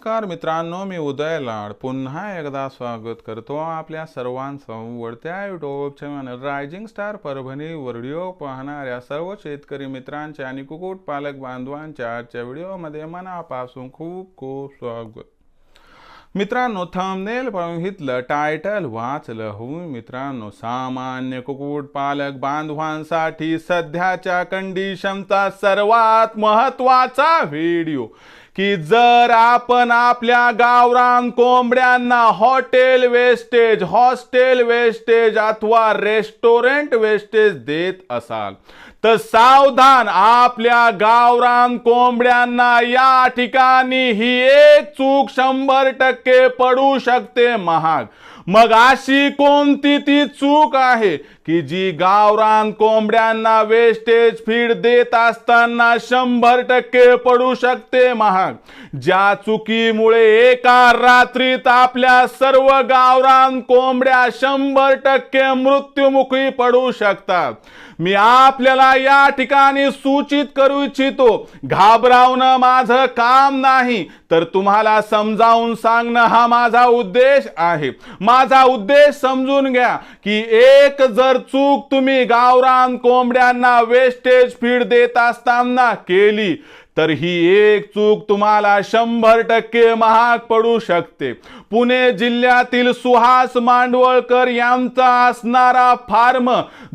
नमस्कार मित्रांनो मी उदय लाड. पुन्हा एकदा स्वागत करतो आपल्या सर्वांचं वडत्या YouTube channel rising star Parbhani video पाहणाऱ्या सर्व शेतकरी मित्रांच्या आणि कुक्कुटपालक बांधवांच्या आजच्या व्हिडिओमध्ये मनापासून खूप खूप स्वागत. मित्रांनो थंबनेल बघितलं टायटल वाचलं होऊन मित्रांनो सामान्य कुक्कुटपालक बांधवांसाठी सध्याच्या कंडिशनचा सर्वात महत्त्वाचा व्हिडिओ की जर आपण आपल्या गावरान कोंबड्यांना हॉटेल वेस्टेज हॉस्टेल वेस्टेज अथवा रेस्टॉरंट वेस्टेज देत असाल तर सावधान आपल्या गावरान कोंबड्यांना या ठिकाणी ही एक चूक शंभर टक्के पडू शकते महाग. मग अशी कोणती ती चूक आहे की जी गावरान कोंबड्यांना वेस्टेज फीड देत असताना शंभर टक्के पडू शकते महाग? ज्या चुकीमुळे एका रात्रीत आपल्या सर्व गावरान कोंबड्या शंभर टक्के मृत्युमुखी पडू शकतात. मी आपल्याला या ठिकाणी सूचित करू इच्छितो घाबरावणं माझं काम नाही. तर तुम्हाला समजावून सांगणं हा माझा उद्देश आहे. माझा उद्देश समजून घ्या की एक जर चूक तुम्ही गावरान कोंबड्यांना वेस्टेज फीड देत असताना केली तर ही एक चूक तुम्हाला शंभर टक्के महाग पडू शकते. पुणे जिल्ह्यातील सुहास मांडवळकर यांचा असणारा फार्म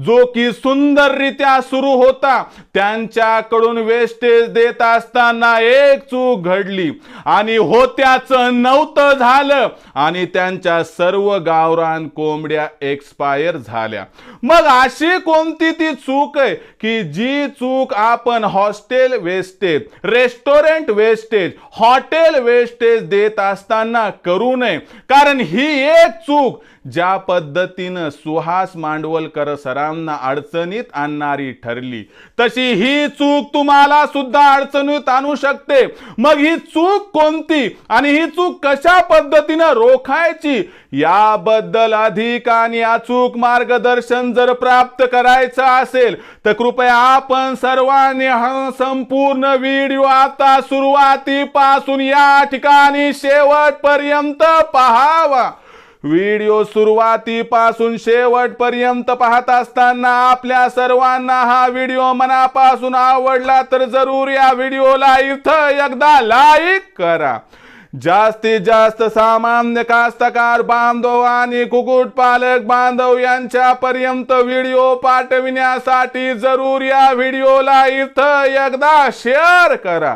जो की सुंदररित्या सुरू होता त्यांच्याकडून वेस्टेज देत असताना एक चूक घडली. आणि होत्याचं नव्हतं झालं. आणि त्यांच्या सर्व गावरान कोंबड्या एक्सपायर झाल्या. मग अशी कोणती ती चूक आहे की जी चूक आपण hostel wastage restaurant wastage hotel wastage देत असताना करू नये. कारण ही एक चूक ज्या पद्धतीनं सुहास मांडवलकर सरांना अडचणीत आणणारी ठरली तशी ही चूक तुम्हाला सुद्धा अडचणीत आणू शकते. मग ही चूक कोणती आणि ही चूक कशा पद्धतीनं रोखायची याबद्दल अधिक आणि अचूक मार्गदर्शन जर प्राप्त करायचं असेल तर कृपया आपण सर्वांनी हा संपूर्ण व्हिडिओ आता सुरुवातीपासून या ठिकाणी शेवटपर्यंत पहावा. व्हिडिओ सुरुवातीपासून शेवटपर्यंत पाहत असताना आपल्या सर्वांना हा व्हिडिओ मनापासून आवडला तर जरूर या व्हिडिओला इथं एकदा लाईक करा. जास्तीत जास्त सामान्य कास्तकार बांधव आणि कुक्कुटपालक बांधव यांच्यापर्यंत व्हिडिओ पाठविण्यासाठी जरूर या व्हिडिओला इथं एकदा शेअर करा.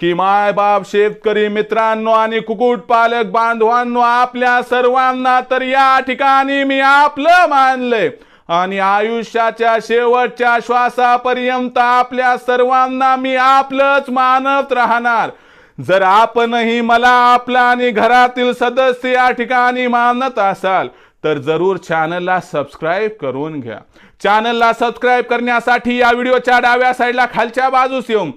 की मायबाप शेतकरी मित्रांनो आणि कुकुट पालक बांधवांनो आपल्या सर्वांना तर या ठिकाणी मी आपलं मानलंय. आणि आयुष्याच्या शेवटच्या श्वासापर्यंत आपल्या सर्वांना मी आपलंच मानत राहणार. जर आपणही मला आपला आणि घरातील सदस्य या ठिकाणी मानत असाल तर जरूर चॅनलला सबस्क्राईब करून घ्या. चॅनलला सबस्क्राईब करण्यासाठी या व्हिडिओच्या डाव्या साईडला खालच्या बाजूस येऊन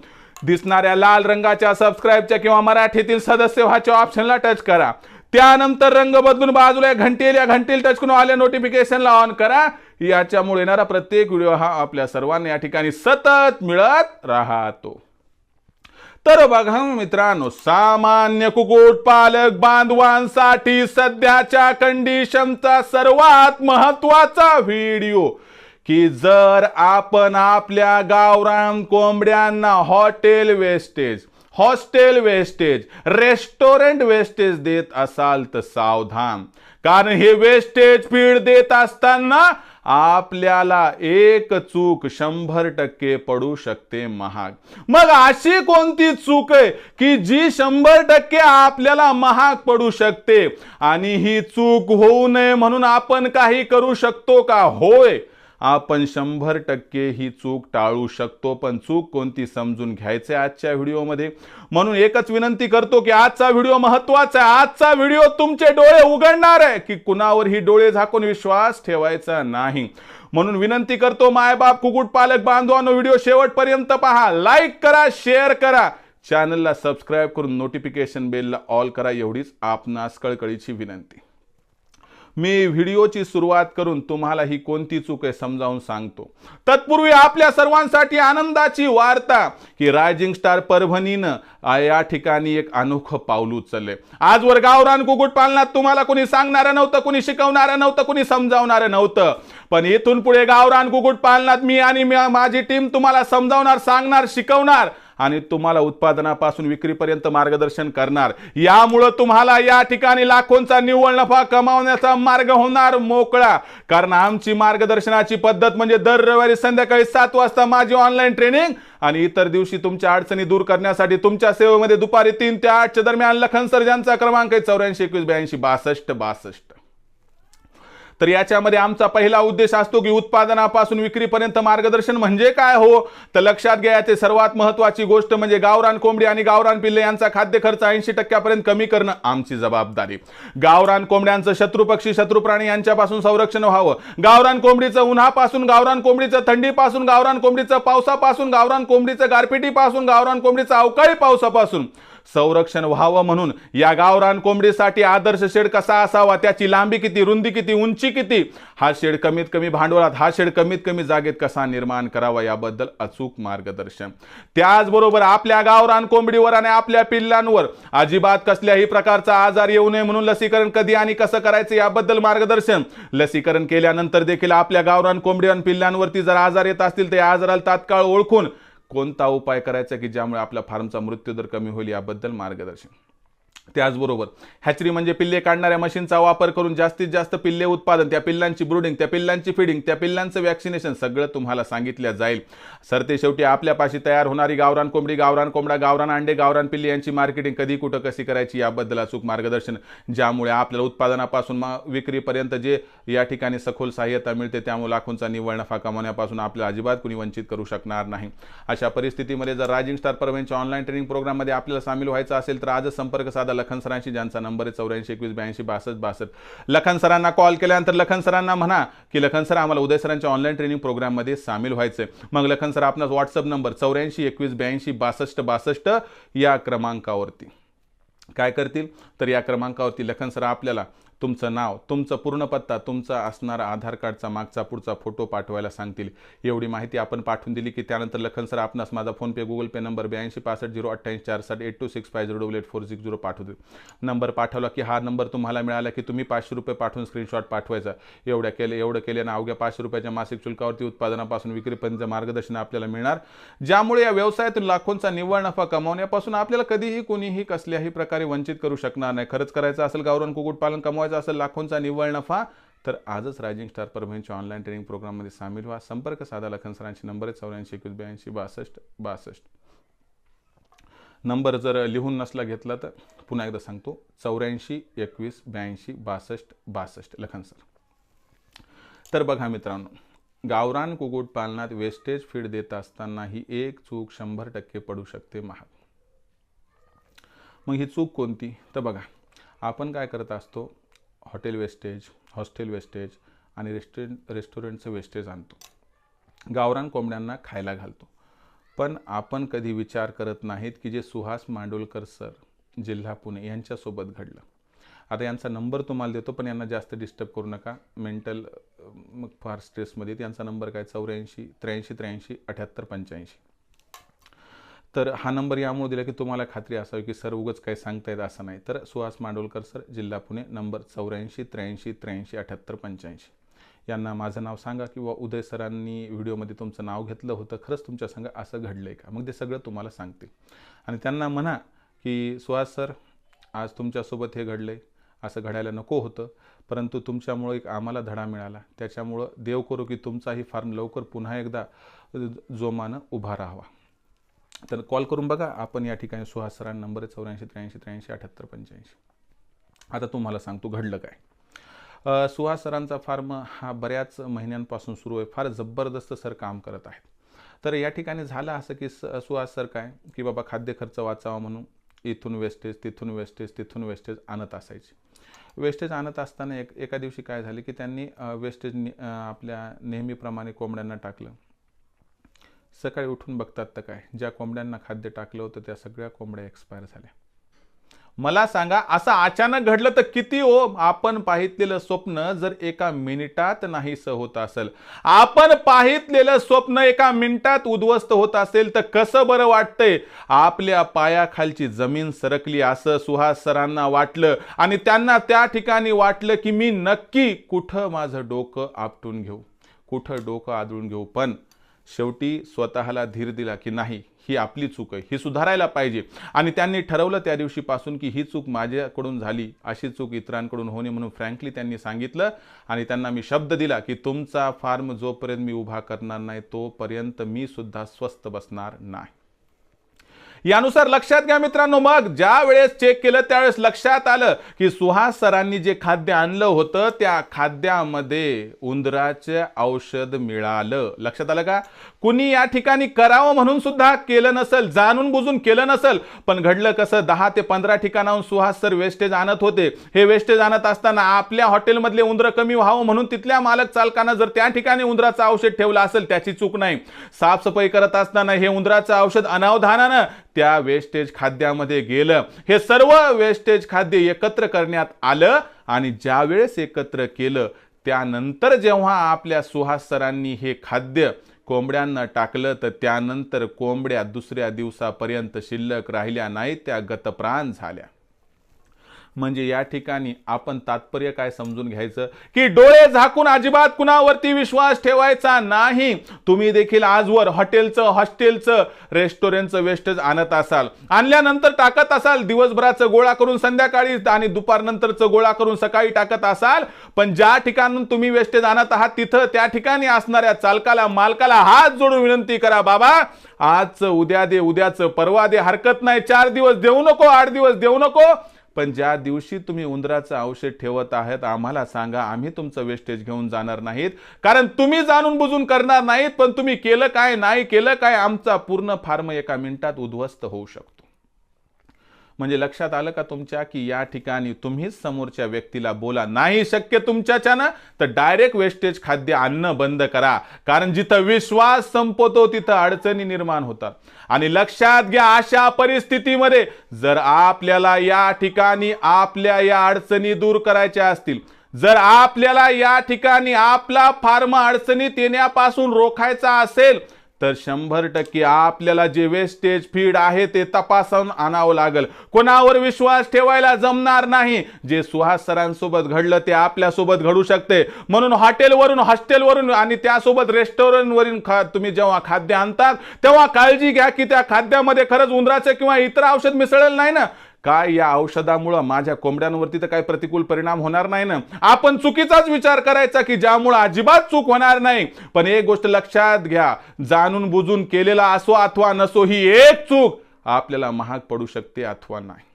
दिसणाऱ्या लाल रंगाच्या सबस्क्राईबच्या किंवा मराठीतील सदस्य व्हाच्या ऑप्शनला टच करा. त्यानंतर रंग बदलून बाजूला घंटेल या घंटेल टच करून आल्या नोटिफिकेशनला ऑन करा. याच्यामुळे येणारा प्रत्येक व्हिडिओ हा आपल्या सर्वांना या ठिकाणी सतत मिळत राहतो. तर बघा मित्रांनो सामान्य कुक्कुटपालक बांधवांसाठी सध्याच्या कंडिशनचा सर्वात महत्त्वाचा व्हिडिओ की जर आपण आपल्या गावरान कोंबड्यांना hotel wastage hostel wastage restaurant wastage देत असाल तर सावधान. कारण हे वेस्टेज फीड देत असताना आपल्याला एक चूक शंभर टक्के पडू शकते महाग. मग अशी कोणती चूक आहे की जी शंभर टक्के आपल्याला महाग पडू शकते? आणि ही चूक होऊ नये म्हणून आपण काही करू शकतो का? होय. आपण शंभर टक्के ही चूक टाळू शकतो पण चूक कोणती समजून घ्यायचे आजच्या व्हिडिओमध्ये? म्हणून एकच विनंती करतो की आजचा व्हिडिओ महत्त्वाचा आहे. आजचा व्हिडिओ तुमचे डोळे उघडणार आहे की कुणावरही डोळे झाकून विश्वास ठेवायचा नाही. म्हणून विनंती करतो मायबाप कुकुट पालक बांधवांनो व्हिडिओ शेवटपर्यंत पहा. लाईक करा शेअर करा. चॅनलला सबस्क्राईब करून नोटिफिकेशन बेलला ऑल करा. एवढीच आपणास कळकळीची विनंती. मी व्हिडिओची सुरुवात करून तुम्हाला ही कोणती चूक आहे समजावून सांगतो. तत्पूर्वी आपल्या सर्वांसाठी आनंदाची वार्ता की रायझिंग स्टार परभणीनं या ठिकाणी एक अनोखं पाऊल उचलले आजवर गावरान कुकुट पालनात तुम्हाला कोणी सांगणारं नव्हतं कोणी शिकवणारं नव्हतं कोणी समजावणारं नव्हतं. पण इथून पुढे गावरान कुकुट पालनात मी आणि मी- माझी टीम तुम्हाला समजावणार सांगणार शिकवणार आणि तुम्हाला उत्पादनापासून विक्रीपर्यंत मार्गदर्शन करणार. यामुळं तुम्हाला या ठिकाणी लाखोंचा निव्वळ नफा कमावण्याचा मार्ग होणार मोकळा. कारण आमची मार्गदर्शनाची पद्धत म्हणजे दर रविवारी संध्याकाळी सात वाजता माझी ऑनलाईन ट्रेनिंग आणि इतर दिवशी तुमच्या अडचणी दूर करण्यासाठी तुमच्या सेवेमध्ये दुपारी तीन ते आठच्या दरम्यान लखन सर्जांचा क्रमांक आहे चौऱ्याऐंशी एकवीस ब्याऐंशी बासष्ट बासष्ट. तर याच्यामध्ये आमचा पहिला उद्देश असतो की उत्पादनापासून विक्रीपर्यंत मार्गदर्शन म्हणजे काय हो? तर लक्षात घ्या याचे सर्वात महत्वाची गोष्ट म्हणजे गावरान कोंबडी आणि गावरान पिल्ले यांचा खाद्य खर्च ऐंशी टक्क्यापर्यंत कमी करणं आमची जबाबदारी. गावरान कोंबड्यांचं शत्रुपक्षी शत्रुप्राणी यांच्यापासून संरक्षण व्हावं. गावरान कोंबडीचं उन्हापासून गावरान कोंबडीचं थंडीपासून गावरान कोंबडीचं पावसापासून गावरान कोंबडीचं गारपिटीपासून गावरान कोंबडीचं अवकाळी पावसापासून. संरक्षण व्हावं म्हणून या गावरान कोंबडीसाठी आदर्श शेड कसा असावा? त्याची लांबी किती रुंदी किती उंची किती? हा शेड कमीत कमी भांडवलात हा शेड कमीत कमी जागेत कसा निर्माण करावा याबद्दल अचूक मार्गदर्शन. त्याचबरोबर आपल्या गावरान कोंबडीवर आणि आपल्या पिल्लांवर अजिबात कसल्याही प्रकारचा आजार येऊ नये म्हणून लसीकरण कधी आणि कसं करायचं याबद्दल मार्गदर्शन. लसीकरण केल्यानंतर देखील आपल्या गावरान कोंबडी आणि पिल्लांवरती जर आजार येत असतील तर या आजाराला तात्काळ ओळखून कोणता उपाय करायचा की ज्यामुळे आपल्या फार्मचा मृत्यूदर कमी होईल याबद्दल मार्गदर्शन? त्याचबरोबर हॅचरी म्हणजे पिल्ले काढणाऱ्या मशीनचा वापर करून जास्तीत जास्त पिल्ले उत्पादन त्या पिल्लांची ब्रुडिंग त्या पिल्लांची फिडिंग त्या पिल्लांचं वॅक्सिनेशन सगळं तुम्हाला सांगितलं जाईल. सर ते शेवटी आपल्यापाशी तयार होणारी गावरान कोंबडी गावरान कोंबडा गावरान अंडे गावरान पिल्ले यांची मार्केटिंग कधी कुठं कशी करायची याबद्दल अचूक मार्गदर्शन ज्यामुळे आपल्याला उत्पादनापासून मा- विक्रीपर्यंत जे या ठिकाणी सखोल सहाय्यता मिळते त्यामुळे लाखोंचा निव्वळ नफा कमावण्यापासून आपल्याला अजिबात कुणी वंचित करू शकणार नाही. अशा परिस्थितीमध्ये जर रायजिंग स्टार परभणीच्या ऑनलाईन ट्रेनिंग प्रोग्राममध्ये आपल्याला सामील व्हायचं असेल तर आजच संपर्क साधा. लखन सरांशी ज्यांचा नंबर आहे चौऱ्याऐंशी एकवीस ब्याऐंशी बासष्ट बासष्ट. लखन सरांना कॉल केल्यानंतर लखन सरांना म्हणा की लखन सर आम्हाला उदय सरांच्या ऑनलाईन ट्रेनिंग प्रोग्राममध्ये सामील व्हायचंय. मग लखन सर आपणास व्हॉट्सअप नंबर चौऱ्याऐंशी एकवीस ब्याऐंशी बासष्ट बासष्ट या क्रमांकावरती. काय करतील? तर या क्रमांकावरती लखन सर आपल्याला तुमचं नाव तुमचं पूर्ण पत्ता तुमचा असणारा आधार कार्डचा मागचा पुढचा फोटो पाठवायला सांगतील. एवढी माहिती आपण पाठवून दिली की त्यानंतर लखन सर आपणास माझा फोनपे गुगल पे नंबर ब्याऐंशी पासष्ट झिरो अठ्ठ्याऐंशी चार साठ eight two six five zero double eight four six zero पाठवतील. नंबर पाठवला की हा नंबर तुम्हाला मिळाला की तुम्ही पाचशे रुपये पाठवून स्क्रीनशॉट पाठवायचा. एवढ्या केले एवढं केल्यानं अवघ्या पाचशे रुपयाच्या मासिक शुल्कावरती उत्पादनापासून विक्रीपर्यंत मार्गदर्शन आपल्याला मिळणार. ज्यामुळे या व्यवसायातून लाखोंचा निव्वळ नफा कमावण्यापासून आपल्याला कधीही कोणीही कसल्याही प्रकारे वंचित करू शकणार नाही. खरंच करायचं असेल गावरान कुक्कुटपालन कमवायचं असेल लाखोंचा निव्वळ नफा तर आजच रायझिंग स्टार परभणीच्या ऑनलाईन ट्रेनिंग प्रोग्राममध्ये सामील व्हा. संपर्क साधा लखन सरांची नंबर आहे चौऱ्याऐंशी एकवीस ब्याऐंशी बासष्ट बासष्ट. नंबर जर लिहून नसला घेतला तर पुन्हा एकदा सांगतो चौऱ्याऐंशी एकवीस ब्याऐंशी बासष्ट बासष्ट. लखन सर. तर बघा मित्रांनो गावरान कुक्कुटपालनात वेस्टेज फीड देत असताना ही एक चूक शंभर टक्के पडू शकते महाग. मग ही चूक कोणती? तर बघा आपण काय करत असतो हॉटेल वेस्टेज हॉस्टेल वेस्टेज आणि रेस्टॉरंट रेस्टॉरंटचं वेस्टेज आणतो. गावरान कोंबड्यांना खायला घालतो. पण आपण कधी विचार करत नाहीत की जे सुहास मांडोलकर सर जिल्हा पुणे यांच्यासोबत घडलं. आता यांचा नंबर तुम्हाला देतो पण यांना जास्त डिस्टर्ब करू नका. मेंटल मग फार स्ट्रेसमध्ये त्यांचा यांचा नंबर काय? चौऱ्याऐंशी त्र्याऐंशी त्र्याऐंशी अठ्याहत्तर पंच्याऐंशी. तर हा नंबर यामुळे दिला की तुम्हाला खात्री असावी की सर उगच काही सांगतायत असं नाही. तर सुहास मांडोलकर सर जिल्हा पुणे नंबर चौऱ्याऐंशी त्र्याऐंशी त्र्याऐंशी अठ्याहत्तर पंच्याऐंशी. यांना माझं नाव सांगा किंवा उदय सरांनी व्हिडिओमध्ये तुमचं नाव घेतलं होतं खरंच तुमच्या संग असं घडलं आहे का? मग ते सगळं तुम्हाला सांगतील. आणि त्यांना म्हणा की सुहास सर आज तुमच्यासोबत हे घडलं आहे असं घडायला नको होतं परंतु तुमच्यामुळं एक आम्हाला धडा मिळाला. त्याच्यामुळं देव करू की तुमचाही फार्म लवकर पुन्हा एकदा जोमानं उभा राहावा. तर कॉल करून बघा. आपण या ठिकाणी सुहास सरांना नंबर आहे चौऱ्याऐंशी त्र्याऐंशी त्र्याऐंशी अठ्याहत्तर पंच्याऐंशी. आता तुम्हाला सांगतो घडलं काय. सुहास सरांचा फार्म हा बऱ्याच महिन्यांपासून सुरू आहे. फार जबरदस्त सर काम करत आहेत. तर या ठिकाणी झालं असं की स सुहास सर काय की बाबा खाद्य खर्च वाचावा म्हणून इथून वेस्टेज तिथून वेस्टेज तिथून वेस्टेज आणत असायचे. वेस्टेज आणत असताना एक एका दिवशी काय झाले की त्यांनी वेस्टेज आपल्या नेहमीप्रमाणे कोंबड्यांना टाकलं. सकाळी उठून बघतात तर काय? ज्या कोंबड्यांना खाद्य टाकलं होतं त्या सगळ्या कोंबड्या एक्सपायर झाल्या. मला सांगा असं अचानक घडलं तर किती हो? आपण पाहितलेलं स्वप्न जर एका मिनिटात नाहीसं होत असेल. आपण पाहितलेलं स्वप्न एका मिनिटात उद्ध्वस्त होत असेल तर कसं बरं वाटतंय? आपल्या पायाखालची जमीन सरकली असं सुहास सरांना वाटलं आणि त्यांना त्या ठिकाणी वाटलं की मी नक्की कुठं माझं डोकं आपटून घेऊ. कुठं डोकं आदळून घेऊ? पण शेवटी स्वतःला धीर दिला की नाही ही आपली चूक आहे ही सुधारायला पाहिजे. आणि त्यांनी ठरवलं त्या दिवशीपासून की ही चूक माझ्याकडून झाली अशी चूक इतरांकडून होणे म्हणून फ्रँकली त्यांनी सांगितलं. आणि त्यांना मी शब्द दिला की तुमचा फार्म जोपर्यंत मी उभा करणार नाही तोपर्यंत मी सुद्धा स्वस्थ बसणार नाही. यानुसार लक्षात घ्या मित्रांनो मग ज्या वेळेस चेक केलं त्यावेळेस लक्षात आलं की सुहास सरांनी जे खाद्य आणलं होतं त्या खाद्यामध्ये उंदराचे औषध मिळालं. लक्षात आलं का? कुणी या ठिकाणी करावं म्हणून सुद्धा केलं नसेल जाणून बुजून केलं नसेल पण घडलं कसं दहा ते पंधरा ठिकाणाहून सुहास सर वेस्टेज आणत होते. हे वेस्टेज आणत असताना आपल्या हॉटेलमधले उंदरं कमी व्हावं म्हणून तिथल्या मालक चालकानं जर त्या ठिकाणी उंदराचं औषध ठेवलं असेल त्याची चूक नाही. साफसफाई करत असताना हे उंदराचं औषध अनावधानानं त्या वेस्टेज खाद्यामध्ये गेलं. हे सर्व वेस्टेज खाद्य एकत्र करण्यात आलं आणि ज्यावेळेस एकत्र केलं त्यानंतर जेव्हा आपल्या सुहास सरांनी हे खाद्य कोंबड्यांना टाकलं तर त्यानंतर कोंबड्या दुसऱ्या दिवसापर्यंत शिल्लक राहिल्या नाहीत त्या गतप्राण झाल्या. म्हणजे या ठिकाणी आपण तात्पर्य काय समजून घ्यायचं? की डोळे झाकून अजिबात कुणावरती विश्वास ठेवायचा नाही. तुम्ही देखील आजवर हॉटेलचं हॉस्टेलचं रेस्टॉरंटचं वेस्टेज आणत असाल. आणल्यानंतर टाकत असाल दिवसभराचं गोळा करून संध्याकाळी आणि दुपारनंतरचं गोळा करून सकाळी टाकत असाल. पण ज्या ठिकाणून तुम्ही वेस्टेज आणत आहात तिथं त्या ठिकाणी असणाऱ्या चालकाला मालकाला हात जोडून विनंती करा बाबा आजचं उद्या दे उद्याचं परवा दे हरकत नाही. चार दिवस देऊ नको आठ दिवस देऊ नको. पण ज्या दिवशी तुम्ही उंदराचं औषध ठेवत आहात आम्हाला सांगा आम्ही तुमचं वेस्टेज घेऊन जाणार नाहीत. कारण तुम्ही जाणून बुजून करणार नाहीत पण तुम्ही केलं काय नाही केलं काय आमचा पूर्ण फार्म एका मिनिटात उद्ध्वस्त होऊ शकतो. म्हणजे लक्षात आलं का तुमच्या की या ठिकाणी तुम्हीच समोरच्या व्यक्तीला बोला नाही शक्य तुमच्याच्यानं तर डायरेक्ट वेस्टेज खाद्य आणणं बंद करा. कारण जिथं विश्वास संपवतो तिथं अडचणी निर्माण होतात. आणि लक्षात घ्या अशा परिस्थितीमध्ये जर आपल्याला या ठिकाणी आपल्या या अडचणी दूर करायच्या असतील जर आपल्याला या ठिकाणी आपला फार्म अडचणीत येण्यापासून रोखायचा असेल तर शंभर टक्के आपल्याला जे वेस्टेज फीड आहे ते तपासून आणावं लागेल. कोणावर विश्वास ठेवायला जमणार नाही. जे सुहास सरांसोबत घडलं ते आपल्यासोबत घडू शकते. म्हणून हॉटेलवरून हॉस्टेलवरून आणि त्यासोबत रेस्टॉरंटवरून खा तुम्ही जेव्हा खाद्य आणतात तेव्हा काळजी घ्या की त्या खाद्यामध्ये खरंच उंदराचं किंवा इतर औषध मिसळेल नाही ना. काय या औषधामुळं माझ्या कोंबड्यांवरती तर काही प्रतिकूल परिणाम होणार नाही ना? आपण चुकीचाच विचार करायचा की ज्यामुळं अजिबात चूक होणार नाही. पण एक गोष्ट लक्षात घ्या जाणून बुजून केलेला असो अथवा नसो ही एक चूक आपल्याला महाग पडू शकते अथवा नाही.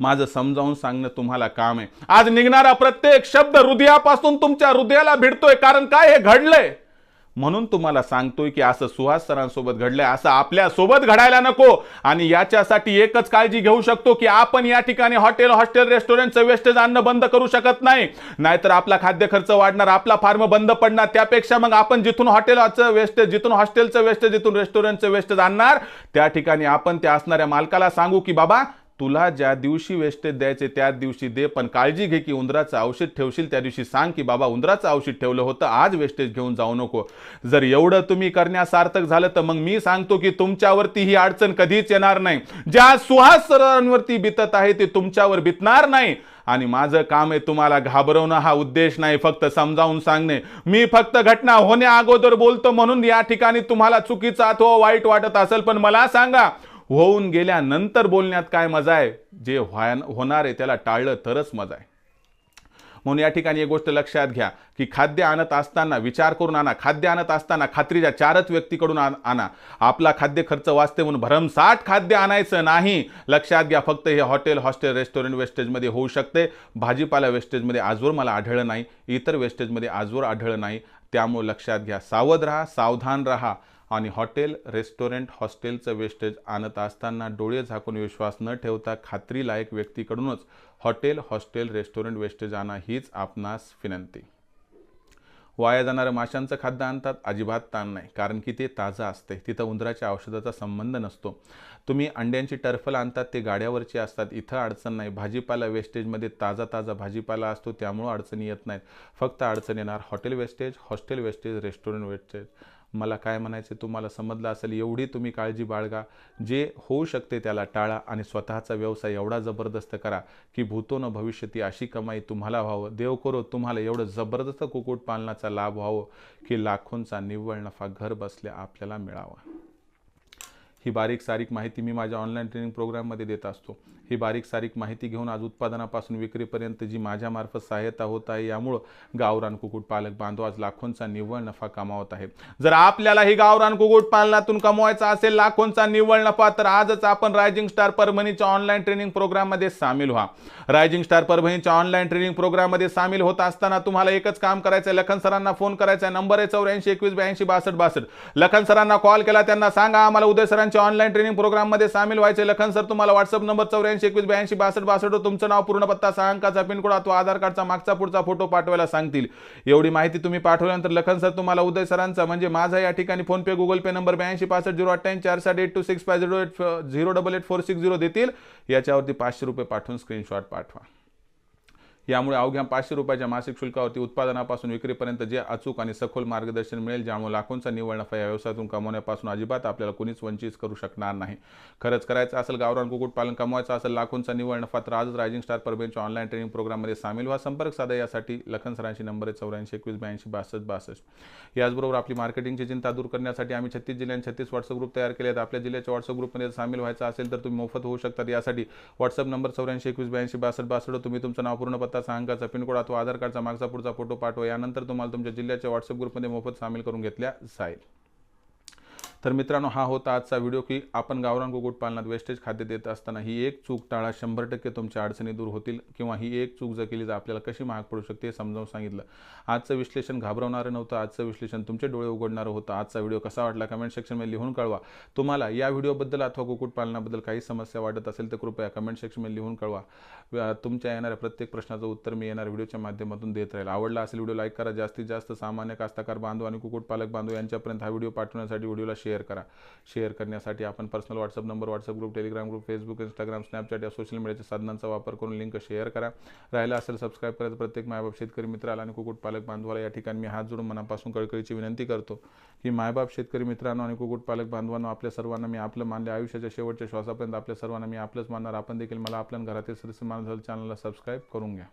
माझं समजावून सांगणं तुम्हाला काम आहे. आज निघणारा प्रत्येक शब्द हृदयापासून तुमच्या हृदयाला भिडतोय. कारण काय हे घडलंय? म्हणून तुम्हाला सांगतोय की असं सुहास सरांसोबत घडलंय असं आपल्यासोबत घडायला नको. आणि याच्यासाठी एकच काळजी घेऊ शकतो की आपण या ठिकाणी हॉटेल हॉस्टेल रेस्टॉरंटचं वेस्टेज आणणं बंद करू शकत नाही. नाहीतर आपला खाद्य खर्च वाढणार आपला फार्म बंद पडणार. त्यापेक्षा मग आपण जिथून हॉटेलचं वेस्टेज जिथून हॉस्टेलचं वेस्टेज जिथून रेस्टॉरंटचं वेस्टेज आणणार त्या ठिकाणी आपण त्या असणाऱ्या मालकाला सांगू की बाबा तुला ज्या दिवशी वेस्टेज द्यायचे त्या दिवशी दे पण काळजी घे की उंदराचं औषध ठेवशील त्या दिवशी सांग की बाबा उंदराचं औषध ठेवलं होतं आज वेस्टेज घेऊन जाऊ नको. जर एवढं तुम्ही करण्यास सार्थक झालं तर मग मी सांगतो की तुमच्यावरती ही अडचण कधीच येणार नाही. ज्या सुहास सरांवरती बितत आहे ते तुमच्यावर बितणार नाही. आणि माझं काम आहे तुम्हाला घाबरवणं हा उद्देश नाही फक्त समजावून सांगणे. मी फक्त घटना होण्या अगोदर बोलतो म्हणून या ठिकाणी तुम्हाला चुकीचा अथवा वाईट वाटत असेल पण मला सांगा होऊन गेल्यानंतर बोलण्यात काय मजा आहे? जे व्हाय होणार आहे त्याला टाळलं तरच मजा आहे. म्हणून या ठिकाणी एक गोष्ट लक्षात घ्या की खाद्य आणत असताना विचार करून आणा. खाद्य आणत असताना खात्रीच्या चारच व्यक्तीकडून आणा. आपला खाद्य खर्च वाचते म्हणून भरमसाठ खाद्य आणायचं नाही. लक्षात घ्या फक्त हे हॉटेल हॉस्टेल रेस्टॉरंट वेस्टेजमध्ये होऊ शकते. भाजीपाला वेस्टेजमध्ये आजवर मला आढळलं नाही. इतर वेस्टेजमध्ये आजवर आढळलं नाही. त्यामुळे लक्षात घ्या सावध राहा सावधान राहा. आणि हॉटेल रेस्टॉरंट हॉस्टेलचं वेस्टेज आणत असताना डोळे झाकून विश्वास न ठेवता खात्रीलायक व्यक्तीकडूनच हॉटेल हॉस्टेल रेस्टॉरंट वेस्टेज आणा हीच आपणास विनंती. वाया जाणारं माशांचं खाद्य आणतात अजिबात ताण नाही कारण की ते ताजं असते. तिथं उंदराच्या औषधाचा संबंध नसतो. तुम्ही अंड्यांची टर्फल आणतात ते गाड्यावरची असतात. इथं अडचण नाही. भाजीपाला वेस्टेजमध्ये ताजा ताजा भाजीपाला असतो त्यामुळं अडचणी येत नाहीत. फक्त अडचण येणार hotel wastage hostel wastage restaurant wastage. मला काय म्हणायचे तुम्हाला समजलं असेल एवढी तुम्ही काळजी बाळगा. जे होऊ शकते त्याला टाळा आणि स्वतःचा व्यवसाय एवढा जबरदस्त करा की भूतो न भविष्यती अशी कमाई तुम्हाला व्हावं. देव करो तुम्हाला एवढं जबरदस्त कुक्कुटपालनाचा लाभ व्हावं की लाखोंचा निव्वळ नफा घर बसल्या आपल्याला मिळावा. ही बारीक सारीक माहिती मी माझ्या ऑनलाईन ट्रेनिंग प्रोग्राममध्ये देत असतो. ही बारीक सारीक माहिती घेऊन आज उत्पादनापासून विक्रीपर्यंत जी माझ्यामार्फत सहायता होत आहे यामुळं गावरान कुक्कुटपालक बांधव आज लाखोंचा निव्वळ नफा कमावत आहे. जर आपल्याला ही गावरान कुक्कुटपालनातून कमवायचा असेल लाखोंचा निव्वळ नफा तर आजच आपण रायझिंग स्टार परभणीच्या ऑनलाईन ट्रेनिंग प्रोग्राममध्ये सामील व्हा. रायझिंग स्टार परभणीच्या ऑनलाईन ट्रेनिंग प्रोग्राममध्ये सामील होत असताना तुम्हाला एकच काम करायचं आहे लखन सरांना फोन करायचा आहे नंबर आहे चौऱ्याऐंशी एकवीस ब्याऐंशी बासष्ट बासष्ट. लखन सरांना कॉल केला त्यांना सांगा आम्हाला उदय आमच्या ऑनलाईन ट्रेनिंग प्रोग्राममध्ये सामील व्हायचे लखन सर तुम्हाला व्हॉट्सअप नंबर चौऱ्याऐंशी एकवीस ब्याऐंशी बासष्ट बासष्ट तुमचं नाव पूर्ण पत्ता सहा अंकाचा पिनकोड अथवा आधार कार्डचा मागचा पुढचा फोटो पाठवायला सांगतील. एवढी माहिती तुम्ही पाठवल्यानंतर लखन सर तुम्हाला उदय सरांचा म्हणजे माझा या ठिकाणी फोनपे गुगल पे नंबर ब्याऐंशी पासष्ट झिरो अठ्ठ्याऐंशी चार साठ eight two six five zero eight zero double eight four six zero देतील. याच्यावरती पाचशे रुपये पाठवून स्क्रीनशॉट पाठवा. यामुळे अवघ्या पाचशे रुपयाच्या मासिक शुल्कावरती उत्पादनापासून विक्रीपर्यंत जे अचूक आणि सखोल मार्गदर्शन मिळेल ज्यामुळे लाखोंचा निवड नफा या व्यवसायातून कमवण्यापासून अजिबात आपल्याला कोणीच वंचित करू शकणार नाही. खरंच करायचं असेल गावरान कुक्कुटपालन कमवायचं असेल लाखोंचा निवड नफा तर आजच रायझिंग स्टार परभणीच्या ऑनलाईन ट्रेनिंग प्रोग्राममध्ये सामील व्हा. संपर्क साधा यासाठी लखन सरांशी नंबर आहे चौऱ्याऐंशी एकवीस ब्याऐंशी बासष्ट बासष्ट. याचबरोबर आपली मार्केटिंगची चिंता दूर करण्यासाठी आम्ही छत्तीस जिल्ह्यांत छत्तीस व्हॉट्सअप ग्रुप तयार केले आहेत आपल्या जिल्ह्याच्या व्हॉट्सअप ग्रुपमध्ये सामील व्हायचं असेल तर तुम्ही मोफत होऊ शकतात यासाठी व्हॉट्सअप नंबर चौऱ्याऐंशी एकवीस ब्याऐंशी बासष्ट बासष्ट. तुम्ही तुमचं नाव पूर्ण पत्ता सहा अंकाचा पिनकोड अथवा आधार कार्डचा मागचा पुढचा फोटो पाठवा. यानंतर तुम्हाला तुमच्या जिल्ह्याच्या व्हॉट्सअप ग्रुपमध्ये मोफत सामील करून घेतल्या जाईल. तर मित्रांनो हा होता आजचा व्हिडिओ की आपण गावरान कुक्कुटपालनात वेस्टेज खाद्य देत असताना ही एक चूक टाळा शंभर टक्के तुमच्या अडचणी दूर होतील किंवा ही एक चूक जर केली तर आपल्याला कशी महाग पडू शकते हे समजावून सांगितलं. आजचं विश्लेषण घाबरवणारं नव्हतं. आजचं विश्लेषण तुमचे डोळे उघडणारं होतं. आजचा व्हिडिओ कसा वाटला कमेंट सेक्शनमध्ये लिहून कळवा. तुम्हाला या व्हिडिओबद्दल अथवा कुक्कुटपालनाबद्दल काही समस्या वाटत असेल तर कृपया कमेंट सेक्शनमध्ये लिहून कळवा. तुमच्या येणाऱ्या प्रत्येक प्रश्नाचं उत्तर मी येणार व्हिडिओच्या माध्यमातून देत राहील. आवडला असेल व्हिडिओ लाईक करा. जास्तीत जास्त सामान्य कास्तकार बांधव आणि कुक्कुटपालक बांधव यांच्यापर्यंत हा व्हिडिओ पाठवण्यासाठी व्हिडिओला शेअर शेअर करा. शेअर करण्यासाठी आपण personal WhatsApp number WhatsApp group Telegram group Facebook Instagram Snapchat या सोशल मीडियाच्या साधनांचा वापर करून लिंक शेअर करा. राहिला असेल सबस्क्राईब करायचं प्रत्येक मायबाप शेतकरी मित्राला आणि कुक्कुटपालक बांधवाला या ठिकाणी मी हात जोडून मनापासून कळकळीची विनंती करतो की मायबाप शेतकरी मित्रांनो आणि कुक्कुटपालक बांधवांनो आपल्या सर्वांना मी आपलं मानले आयुष्याच्या शेवटच्या श्वासापर्यंत आपल्या सर्वांना मी आपलंच मानणार. आपण देखील मला आपल्या घरातील सदस्य मानधल चॅनलला सबस्क्राईब करून घ्या.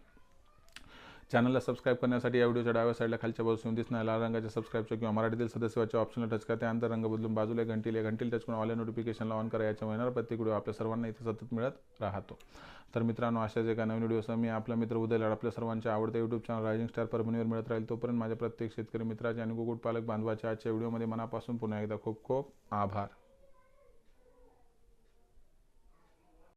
चॅनलला सबस्क्राईब करण्यासाठी या व्हिडिओच्या डाव्या साईडला खालच्या बाजूला दिसणार लाल रंगाच्या सबस्क्राईबच्या किंवा मराठीतील सदस्याच्या ऑप्शनला टच करा. त्यानंतर रंग बदलून बाजूला घंटील या घंटीला टच करून ऑल नोटिफिकेशनला ऑन करा. याच्या येणार प्रत्येक व्हिडिओ आपल्या सर्वांना इथे सतत मिळत राहतो. तर मित्रांनो अशाच एका नवीन व्हिडिओसह मी आपला मित्र उदय लाड आपल्या सर्वांच्या आवडत्या यूट्यूब चॅनल रायझिंग स्टार परभणीवर मिळत राहील. तोपर्यंत माझ्या प्रत्येक शेतकरी मित्राचे आणि कुकुटपालक बांधवाच्या आजच्या व्हिडिओमध्ये मनापासून पुन्हा एकदा खूप खूप आभार.